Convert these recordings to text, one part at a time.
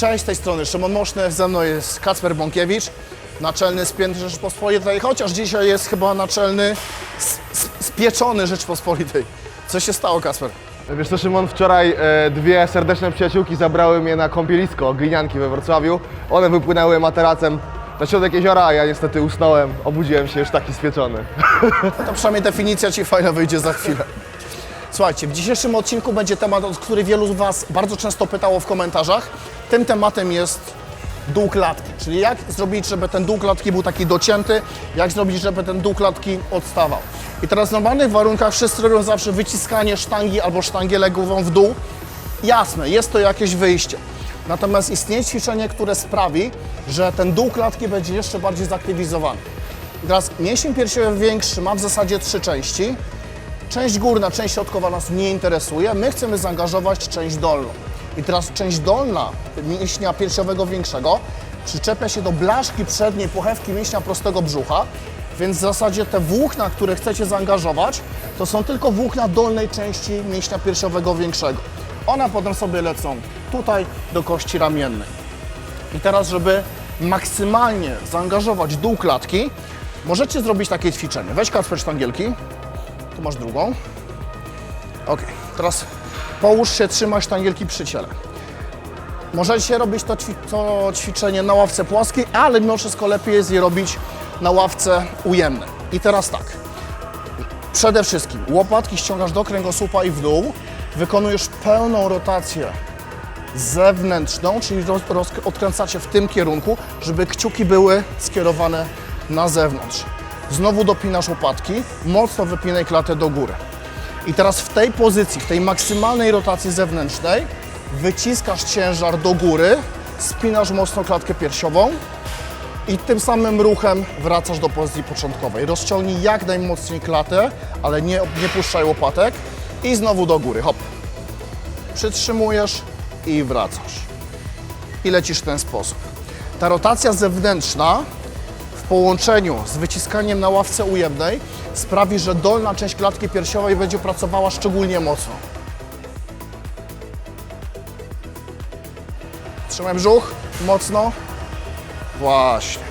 Cześć, z tej strony Szymon Moszny, ze mną jest Kacper Bąkiewicz, naczelny spięty Rzeczpospolitej, chociaż dzisiaj jest chyba naczelny s- s- spieczony Rzeczpospolitej. Co się stało, Kacper? Wiesz co, Szymon, wczoraj e, dwie serdeczne przyjaciółki zabrały mnie na kąpielisko glinianki we Wrocławiu. One wypłynęły materacem na środek jeziora, a ja niestety usnąłem. Obudziłem się już taki spieczony. No to przynajmniej definicja Ci fajna wyjdzie za chwilę. Słuchajcie, w dzisiejszym odcinku będzie temat, o który wielu z Was bardzo często pytało w komentarzach. Tym tematem jest dół klatki, czyli jak zrobić, żeby ten dół klatki był taki docięty, jak zrobić, żeby ten dół klatki odstawał. I teraz w normalnych warunkach wszyscy robią zawsze wyciskanie sztangi albo sztangę legową w dół. Jasne, jest to jakieś wyjście. Natomiast istnieje ćwiczenie, które sprawi, że ten dół klatki będzie jeszcze bardziej zaktywizowany. I teraz mięsień piersiowy większy ma w zasadzie trzy części. Część górna, część środkowa nas nie interesuje. My chcemy zaangażować część dolną. I teraz część dolna mięśnia piersiowego większego przyczepia się do blaszki przedniej pochewki mięśnia prostego brzucha, więc w zasadzie te włókna, które chcecie zaangażować, to są tylko włókna dolnej części mięśnia piersiowego większego. One potem sobie lecą tutaj do kości ramiennej. I teraz, żeby maksymalnie zaangażować dół klatki, możecie zrobić takie ćwiczenie. Weź Kacper sztangielki, tu masz drugą. Ok, teraz połóż się, trzymaj sztangielki przy ciele. Możecie robić to, ćwi- to ćwiczenie na ławce płaskiej, ale mimo wszystko lepiej jest je robić na ławce ujemnej. I teraz tak. Przede wszystkim łopatki ściągasz do kręgosłupa i w dół. Wykonujesz pełną rotację zewnętrzną, czyli odkręcacie w tym kierunku, żeby kciuki były skierowane na zewnątrz. Znowu dopinasz łopatki, mocno wypinaj klatę do góry. I teraz w tej pozycji, w tej maksymalnej rotacji zewnętrznej, wyciskasz ciężar do góry, spinasz mocno klatkę piersiową i tym samym ruchem wracasz do pozycji początkowej. Rozciągnij jak najmocniej klatę, ale nie, nie puszczaj łopatek i znowu do góry, hop. Przytrzymujesz i wracasz. I lecisz w ten sposób. Ta rotacja zewnętrzna połączeniu z wyciskaniem na ławce ujemnej sprawi, że dolna część klatki piersiowej będzie pracowała szczególnie mocno. Trzymaj brzuch mocno. Właśnie.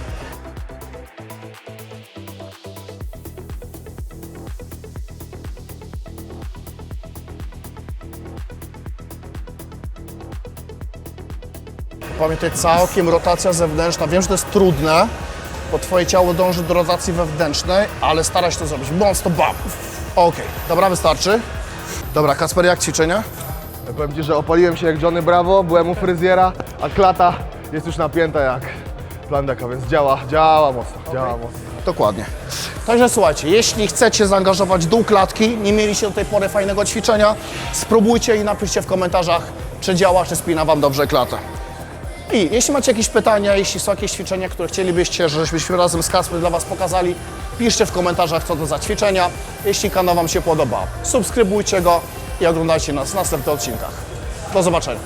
Pamiętaj, całkiem rotacja zewnętrzna. Wiem, że to jest trudne, bo Twoje ciało dąży do rotacji wewnętrznej, ale staraj się to zrobić. Mocno, bam! Okej, dobra, wystarczy. Dobra, Kasper, jak ćwiczenia? Ja powiem Ci, że opaliłem się jak Johnny Bravo, byłem u fryzjera, a klata jest już napięta jak plandeka, więc działa, działa mocno, działa mocno. Dokładnie. Także słuchajcie, jeśli chcecie zaangażować dół klatki, nie mieliście do tej pory fajnego ćwiczenia, spróbujcie i napiszcie w komentarzach, czy działa, czy spina Wam dobrze klatę. I jeśli macie jakieś pytania, jeśli są jakieś ćwiczenia, które chcielibyście, żebyśmy razem z Kasprem dla Was pokazali, piszcie w komentarzach, co to za ćwiczenia. Jeśli kanał Wam się podoba, subskrybujcie go i oglądajcie nas w następnych odcinkach. Do zobaczenia.